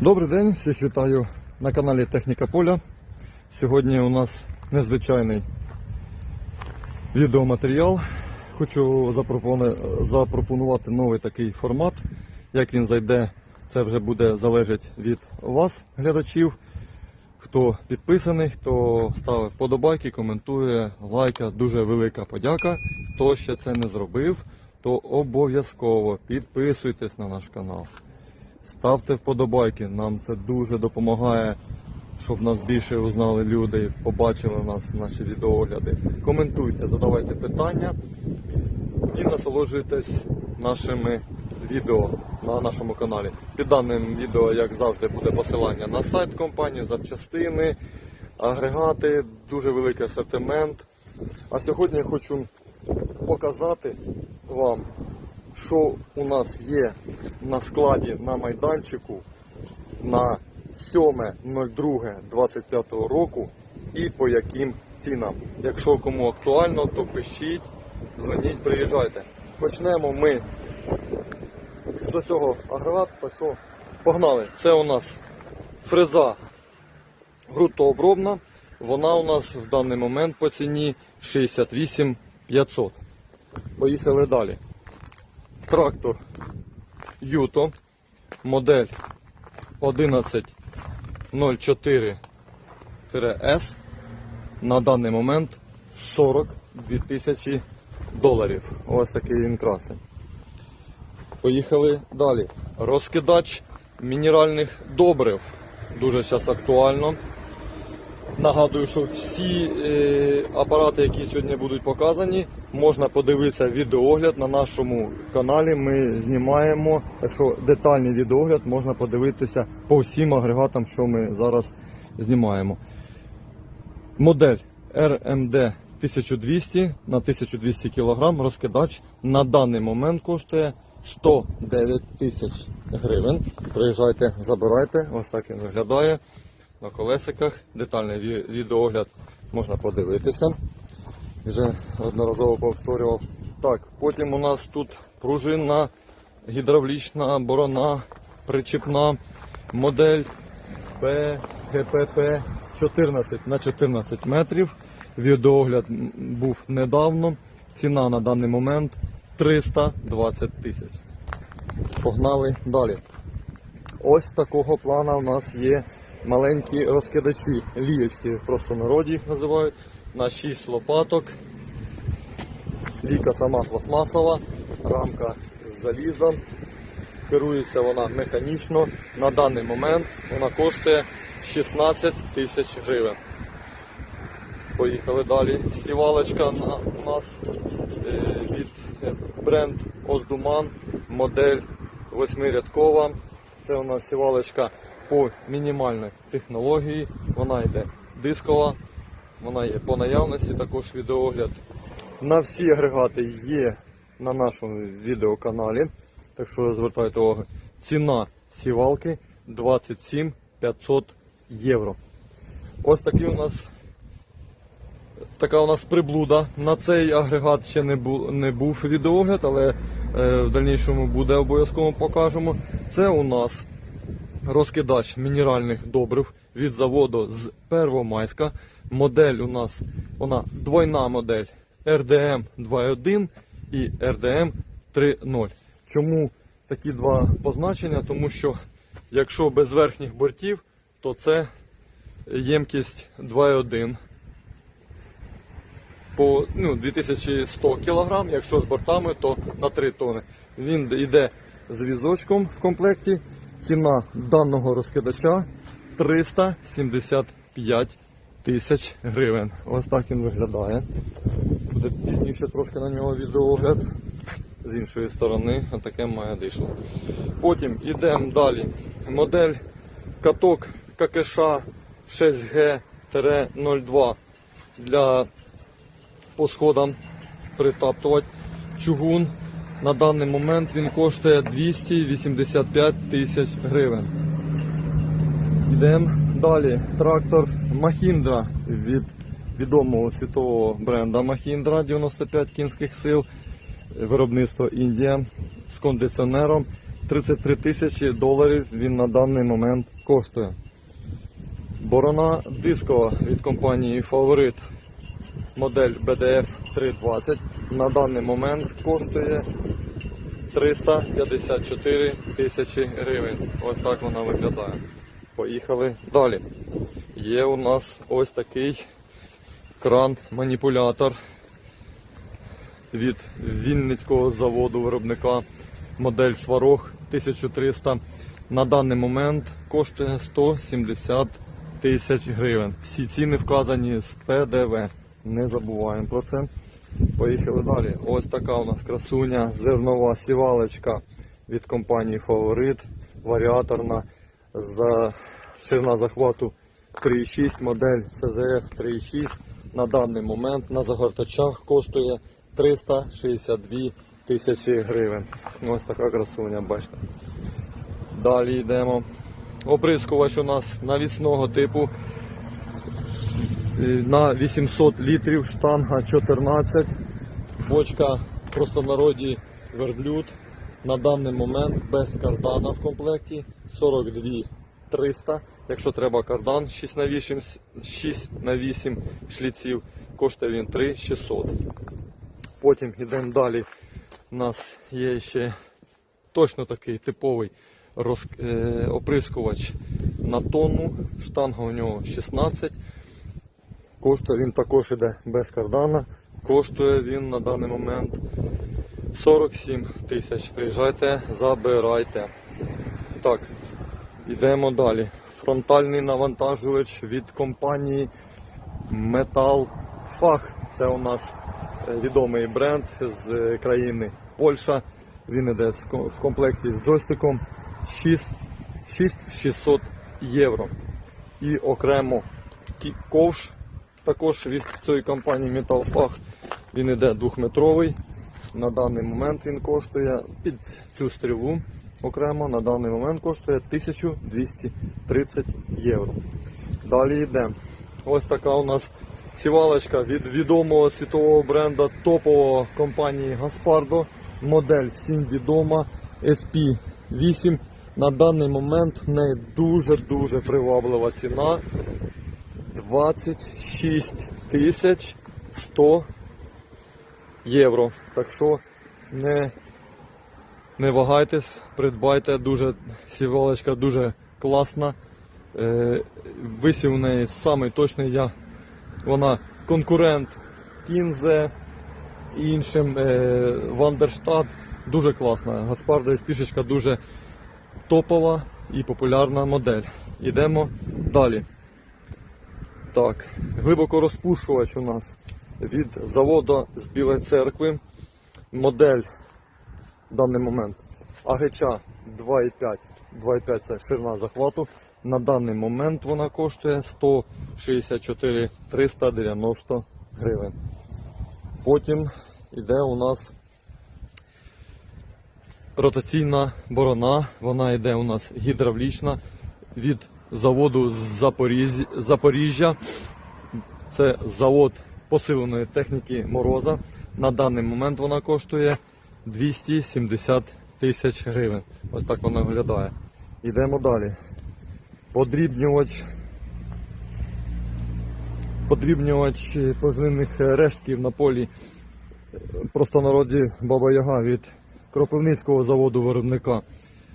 Добрий день, всіх вітаю на каналі Техніка Поля. Сьогодні у нас незвичайний відеоматеріал. Хочу запропонувати новий такий формат. Як він зайде, це вже буде залежати від вас, глядачів. Хто підписаний, хто ставив вподобайки, коментує, лайка. Дуже велика подяка. Хто ще це не зробив, то обов'язково підписуйтесь на наш канал. Ставте вподобайки, нам це дуже допомагає, щоб нас більше узнали люди, побачили нас наші відеогляди. Коментуйте, задавайте питання і насолоджуйтесь нашими відео на нашому каналі. Під даним відео, як завжди, буде посилання на сайт компанії, запчастини, агрегати, дуже великий асортимент. А сьогодні я хочу показати вам що у нас є на складі на майданчику на 7.02.25 року і по яким цінам. Якщо кому актуально, то пишіть, дзвоніть, приїжджайте. Почнемо ми з цього агрегату, так що погнали. Це у нас фреза ґрунтообробна. Вона у нас в даний момент по ціні 68 500. Поїхали далі трактор Юто, модель 1104-S. На даний момент 42 тисячі доларів. Ось такий він красень. Поїхали далі. Розкидач мінеральних добрив. Дуже зараз актуально. Нагадую, що всі е, апарати, які сьогодні будуть показані, можна подивитися відеогляд на нашому каналі. Ми знімаємо, так що детальний відеогляд можна подивитися по всім агрегатам, що ми зараз знімаємо. Модель RMD 1200 на 1200 кг розкидач на даний момент коштує 109 тисяч гривень. Приїжджайте, забирайте, ось так він виглядає на колесиках. Детальний відеогляд можна подивитися. Вже одноразово повторював. Так, потім у нас тут пружинна, гідравлічна, борона, причіпна, модель ПГПП 14 на 14 метрів. Відеогляд був недавно. Ціна на даний момент 320 тисяч. Погнали далі. Ось такого плана у нас є маленькі розкидачі, лієчки, просто народі їх називають, на 6 лопаток. Ліка сама пластмасова, рамка з заліза. Керується вона механічно. На даний момент вона коштує 16 тисяч гривень. Поїхали далі. Сівалочка на у нас е, від е, бренд Оздуман, модель восьмирядкова. Це у нас сівалочка по мінімальній технології. Вона йде дискова, вона є по наявності, також відеогляд. На всі агрегати є на нашому відеоканалі. Так що звертайте увагу. Ціна сівалки 27 500 євро. Ось такий у нас така у нас приблуда. На цей агрегат ще не був, не був відеогляд, але е, в дальнішому буде обов'язково покажемо. Це у нас розкидач мінеральних добрив від заводу з Первомайська. Модель у нас вона двойна модель RDM 2.1 і RDM 3.0. Чому такі два позначення? Тому що якщо без верхніх бортів, то це ємкість 2.1 по ну, 2100 кг, якщо з бортами, то на 3 тони. Він йде з візочком в комплекті. Ціна даного розкидача 375 тисяч гривень. Ось так він виглядає. Буде пізніше трошки на нього відеогляд. З іншої сторони, таке має дишло. Потім йдемо далі. Модель каток ККШ 6G-02 для по сходам притаптувати чугун. На даний момент він коштує 285 тисяч гривень. Йдемо далі. Трактор Mahindra від відомого світового бренда Mahindra 95 кінських сил, виробництво Індія з кондиціонером 33 тисячі доларів він на даний момент коштує. Борона дискова від компанії Фаворит модель BDF 320 на даний момент коштує 354 тисячі гривень. Ось так вона виглядає. Поїхали далі. Є у нас ось такий кран-маніпулятор від Вінницького заводу виробника модель Сварог 1300. На даний момент коштує 170 тисяч гривень. Всі ціни вказані з ПДВ. Не забуваємо про це. Поїхали далі. Ось така у нас красуня, зернова сівалочка від компанії Фаворит, варіаторна за ширина захвату 3,6 модель CZF 3,6 на даний момент на загортачах коштує 362 тисячі гривень. Ось така красуня, бачите. Далі йдемо. Оприскувач у нас навісного типу на 800 літрів, штанга 14, бочка в простонароді верблюд. На даний момент без кардана в комплекті 42 300. Якщо треба кардан 6 на 8, 6 на 8 шліців, коштує він 3 600. Потім йдемо далі. У нас є ще точно такий типовий роз, е, оприскувач на тонну. Штанга у нього 16. Коштує він також іде без кардана. Коштує він на даний момент 47 тисяч. Приїжджайте, забирайте. Так, йдемо далі. Фронтальний навантажувач від компанії Metal Fach. Це у нас е, відомий бренд з країни Польща. Він іде в комплекті з джойстиком 6600 євро. І окремо ковш також від цієї компанії Fach. Він іде двохметровий. На даний момент він коштує під цю стрілу окремо на даний момент коштує 1230 євро. Далі йде. Ось така у нас сівалочка від відомого світового бренда топового компанії Gaspardo. Модель всім відома SP8. На даний момент в неї дуже-дуже приваблива ціна. 26 тисяч 100 євро. Так що не, не вагайтесь, придбайте, дуже сівалочка дуже класна. Е, висів у неї самий точний я. Вона конкурент Кінзе і іншим е, Вандерштат. Дуже класна. Гаспарда і спішечка дуже топова і популярна модель. Йдемо далі. Так, глибоко розпушувач у нас від заводу з Білої церкви. Модель в даний момент АГЧ 2,5. 2,5 це ширина захвату. На даний момент вона коштує 164 390 гривень. Потім йде у нас ротаційна борона. Вона йде у нас гідравлічна від заводу з Запоріжжя. Це завод посиленої техніки Мороза. На даний момент вона коштує 270 тисяч гривень. Ось так вона виглядає. Йдемо далі. Подрібнювач. Подрібнювач поживних рештків на полі е, простонароді Баба Яга від Кропивницького заводу виробника.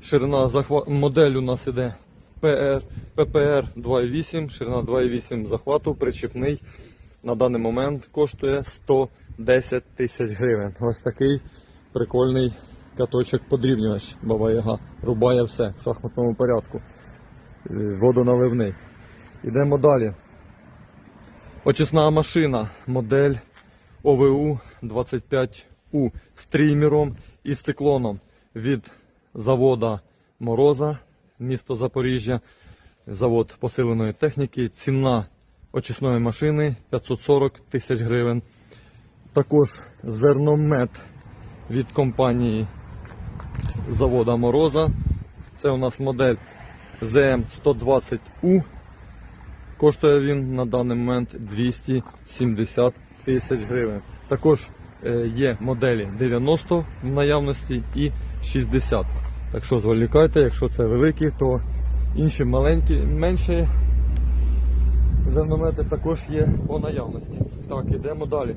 Ширина захва... модель у нас іде PR, PPR 2.8, ширина 2.8 захвату, причіпний. На даний момент коштує 110 тисяч гривень. Ось такий прикольний каточок подрібнювач. Баба Яга рубає все в шахматному порядку. Е, Водоналивний. Йдемо далі. Очисна машина, модель ОВУ 25У з трімером і з циклоном від завода Мороза, місто Запоріжжя, завод посиленої техніки. Ціна очисної машини 540 тисяч гривень. Також зерномет від компанії завода Мороза. Це у нас модель ZM120U. Коштує він на даний момент 270 тисяч гривень. Також е, є моделі 90 в наявності і 60. Так що зволікайте, якщо це великі, то інші маленькі, менші зерномети також є по наявності. Так, ідемо далі.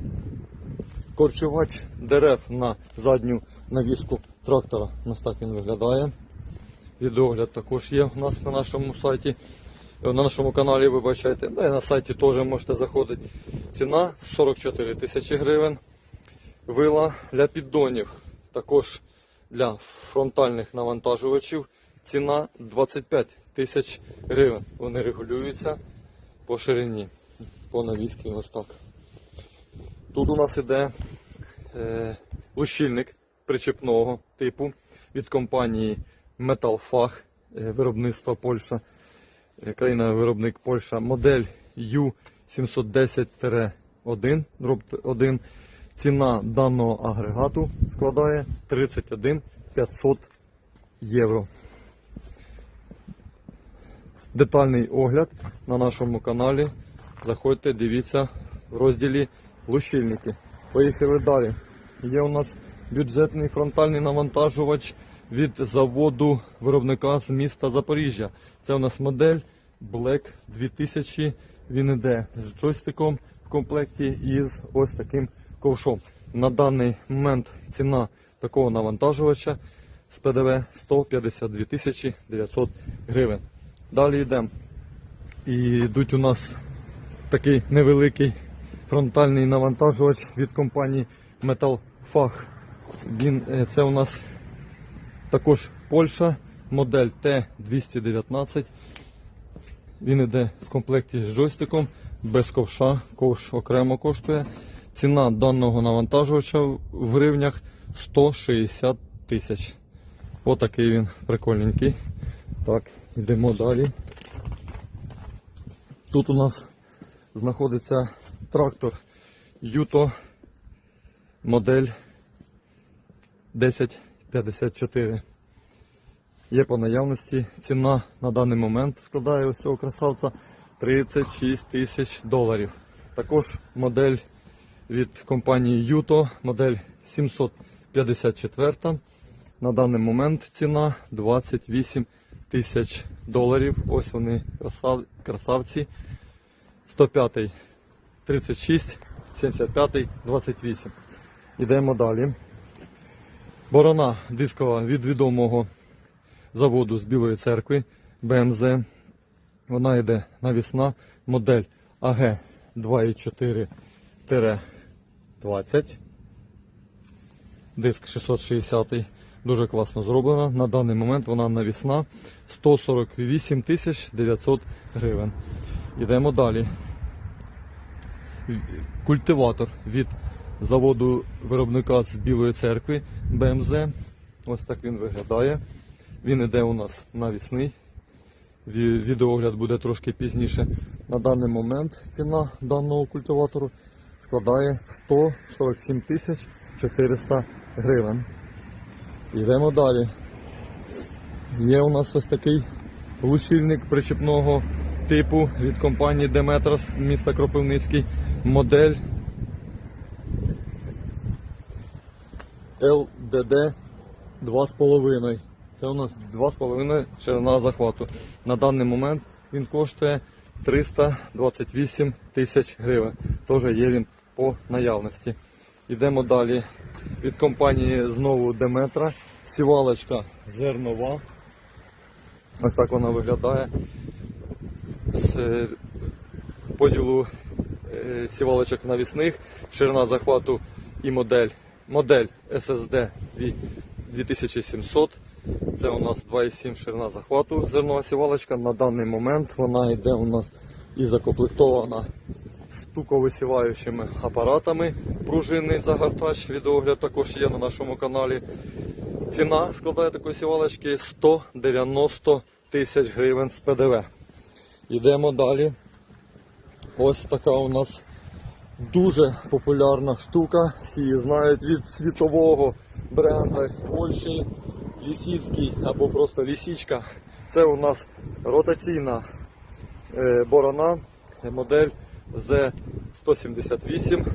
Корчувач дерев на задню навіску трактора. Ось так він виглядає. Відеогляд також є у нас на нашому сайті. е, На нашому каналі, вибачайте, да і на сайті теж можете заходити. Ціна 44 тисячі гривень. Вила для піддонів. Також для фронтальних навантажувачів ціна 25 тисяч гривень. Вони регулюються по ширині, по навіски ось так. Тут у нас іде е, лущильник причепного типу від компанії Metalfach, е, виробництва Польща, е, країна-виробник Польща, модель U710-1, дроб 1. Ціна даного агрегату складає 31 500 євро. Детальний огляд на нашому каналі. Заходьте, дивіться в розділі лущильники. Поїхали далі. Є у нас бюджетний фронтальний навантажувач від заводу виробника з міста Запоріжжя. Це у нас модель Black 2000. Він іде з джойстиком в комплекті і з ось таким ковшом. На даний момент ціна такого навантажувача з ПДВ 152 тисячі 900 гривень. Далі йдемо. І йдуть у нас такий невеликий фронтальний навантажувач від компанії Metalfach. Він, е, це у нас також Польща, модель Т219. Він йде в комплекті з джойстиком, без ковша, ковш окремо коштує. Ціна даного навантажувача в гривнях 160 тисяч. Отакий він прикольненький. Так, йдемо далі. Тут у нас знаходиться трактор Юто модель 1054. Є по наявності. Ціна на даний момент складає ось цього красавця 36 тисяч доларів. Також модель від компанії Юто, модель 754. На даний момент ціна 28 тисяч доларів. Ось вони красав, красавці. 105 36, 75 28. Йдемо далі. Борона дискова від відомого заводу з Білої церкви БМЗ. Вона йде навісна модель АГ 2,4-20. Диск 660. Дуже класно зроблена. На даний момент вона навісна 148 тисяч 900 гривень. Йдемо далі. Культиватор від заводу виробника з Білої церкви БМЗ. Ось так він виглядає. Він іде у нас навісний. Ві- Відеогляд буде трошки пізніше. На даний момент ціна даного культиватору складає 147 тисяч 400 гривень. Йдемо далі. Є у нас ось такий лущильник причепного типу від компанії Demetros міста Кропивницький. Модель LDD 2,5. Це у нас 2,5 ширина захвату. На даний момент він коштує 328 тисяч гривень. Теж є він по наявності. Йдемо далі. Від компанії знову Деметра. Сівалочка зернова. Ось так вона виглядає. З е, поділу е, сівалочок навісних, ширина захвату і модель. Модель SSD 2700. Це у нас 2,7 ширина захвату зернова сівалочка. На даний момент вона йде у нас і закомплектована стуковисіваючими апаратами. Пружинний загортач, відеогляд також є на нашому каналі. Ціна складає такої сівалочки 190 тисяч гривень з ПДВ. Йдемо далі. Ось така у нас дуже популярна штука. Всі знають від світового бренда з Польщі. Лісіцький або просто лісічка. Це у нас ротаційна е, борона, модель Z178.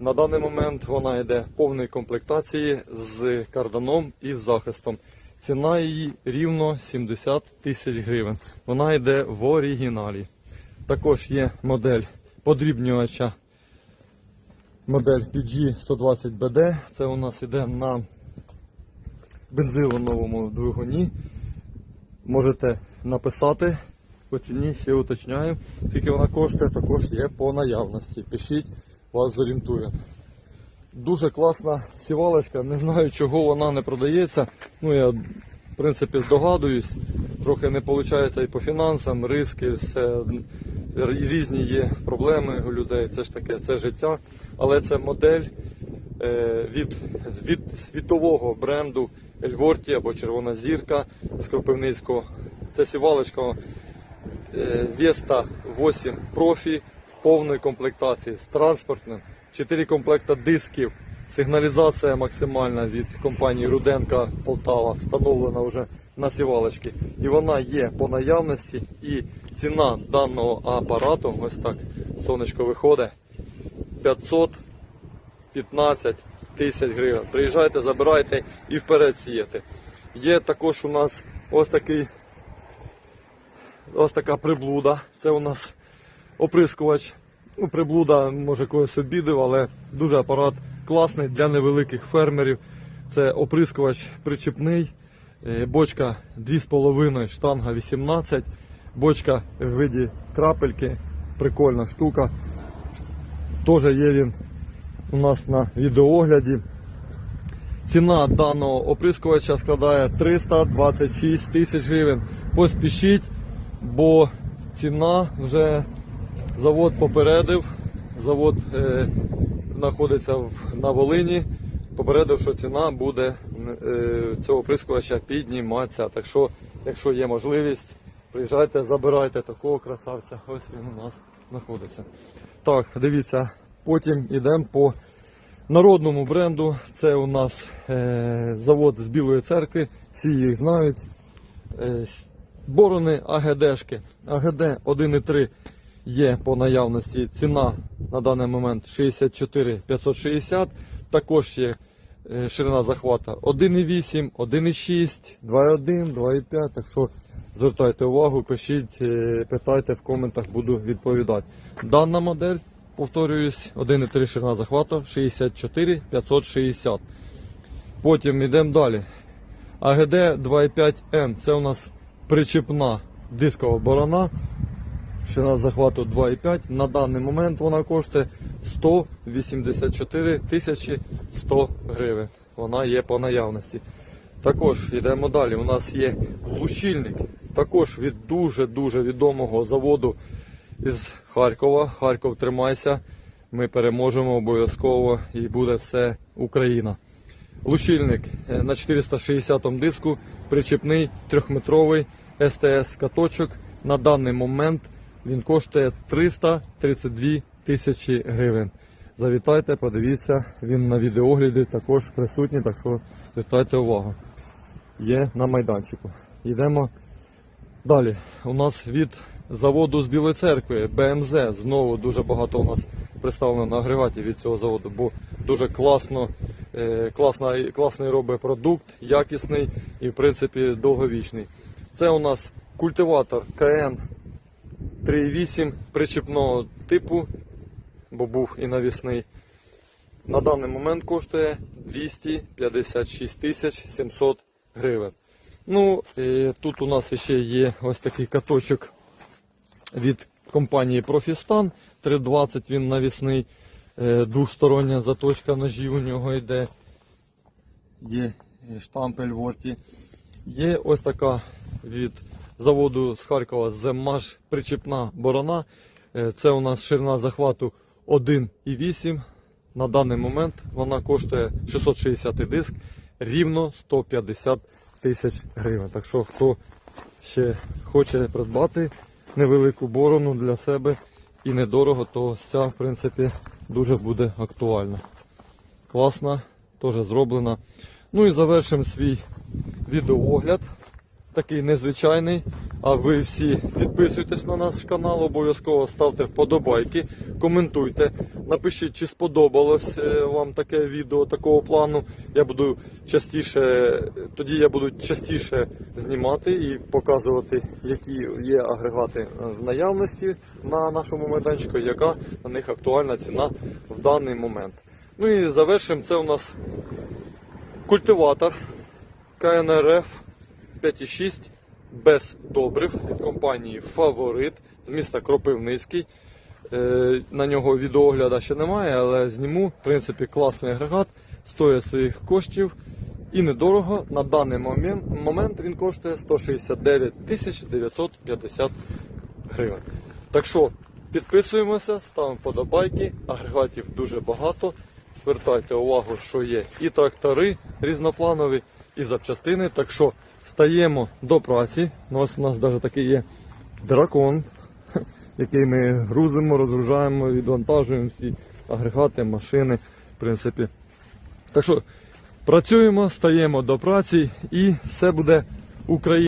На даний момент вона йде в повній комплектації з карданом і захистом. Ціна її рівно 70 тисяч гривень. Вона йде в оригіналі. Також є модель подрібнювача. Модель PG120BD. Це у нас йде на бензиловому двигуні. Можете написати по ціні, ще уточняю. Скільки вона коштує, також є по наявності. Пишіть, вас зорієнтує. Дуже класна сівалочка, не знаю чого вона не продається. Ну я в принципі здогадуюсь. Трохи не виходить і по фінансам, риски, все різні є проблеми у людей. Це ж таке, це життя. Але це модель е, від, від світового бренду Ельворті або Червона зірка з Кропивницького. Це сівалочка Vesta 8 профі в повної комплектації з транспортним, 4 комплекта дисків, сигналізація максимальна від компанії Руденка Полтава, встановлена вже на сівалочці. І вона є по наявності. І ціна даного апарату, ось так сонечко виходить, 515 тисяч гривень. Приїжджайте, забирайте і вперед сіяти. Є також у нас ось такий ось така приблуда. Це у нас оприскувач. Ну, приблуда, може когось обідив, але дуже апарат класний для невеликих фермерів. Це оприскувач причепний, е, бочка 2,5, штанга 18, бочка в виді крапельки, прикольна штука. Теж є він у нас на відеоогляді. Ціна даного оприскувача складає 326 тисяч гривень. Поспішіть, бо ціна вже завод попередив. Завод е, знаходиться в, на Волині. Попередив, що ціна буде е, цього оприскувача підніматися. Так що, якщо є можливість, приїжджайте, забирайте такого красавця. Ось він у нас знаходиться. Так, дивіться, потім йдемо по народному бренду. Це у нас е, завод з Білої церкви, всі їх знають. Е, борони АГДшки. АГД 1,3 є по наявності. Ціна на даний момент 64 560. Також є е, ширина захвата 1,8, 1,6, 2,1, 2,5. Так що звертайте увагу, пишіть, е, питайте в коментах, буду відповідати. Дана модель, повторююсь, 1,3 ширина захвату 64 560. Потім йдемо далі. АГД 2,5М. Це у нас причепна дискова борона. Ширина захвату 2,5. На даний момент вона коштує 184 тисячі 100 гривень. Вона є по наявності. Також йдемо далі. У нас є глушильник. Також від дуже-дуже відомого заводу із Харкова. Харков тримайся. Ми переможемо обов'язково і буде все Україна. Лучильник е, на 460 диску, причепний трьохметровий СТС каточок. На даний момент він коштує 332 тисячі гривень. Завітайте, подивіться, він на відеогляді також присутній, так що звертайте увагу. Є на майданчику. Йдемо далі. У нас від заводу з Білої церкви БМЗ. Знову дуже багато у нас представлено на агрегаті від цього заводу, бо дуже класно, е, класно, класний робить продукт, якісний і в принципі довговічний. Це у нас культиватор КН 3.8 причепного типу, бо був і навісний. На даний момент коштує 256 тисяч 700 гривень. Ну, і тут у нас ще є ось такий каточок від компанії Профістан 320 він навісний, е, двостороння заточка ножів у нього йде. Є штампель Ворті. Є ось така від заводу з Харкова Земмаш причіпна борона. Е, Це у нас ширина захвату 1,8. На даний момент вона коштує 660 диск, рівно 150 тисяч гривень. Так що, хто ще хоче придбати невелику борону для себе і недорого, то ця, в принципі, дуже буде актуальна. Класна, теж зроблена. Ну і завершимо свій відеоогляд. Такий незвичайний, А ви всі підписуйтесь на наш канал, обов'язково ставте вподобайки, коментуйте, напишіть, чи сподобалось е, вам таке відео такого плану. Я буду частіше, тоді я буду частіше знімати і показувати, які є агрегати в наявності на нашому майданчику, яка на них актуальна ціна в даний момент. Ну і завершимо це у нас культиватор КНРФ 5.6 без добрив від компанії Фаворит з міста Кропивницький. Е, На нього відеогляда ще немає, але зніму. В принципі, класний агрегат, стоїть своїх коштів і недорого. На даний момент, момент він коштує 169 тисяч 950 гривень. Так що підписуємося, ставимо подобайки, агрегатів дуже багато. Звертайте увагу, що є і трактори різнопланові, і запчастини. Так що стаємо до праці. Ну, ось у нас навіть такий є дракон, який ми грузимо, розгружаємо, відвантажуємо всі агрегати, машини. В принципі. Так що працюємо, стаємо до праці і все буде Україна.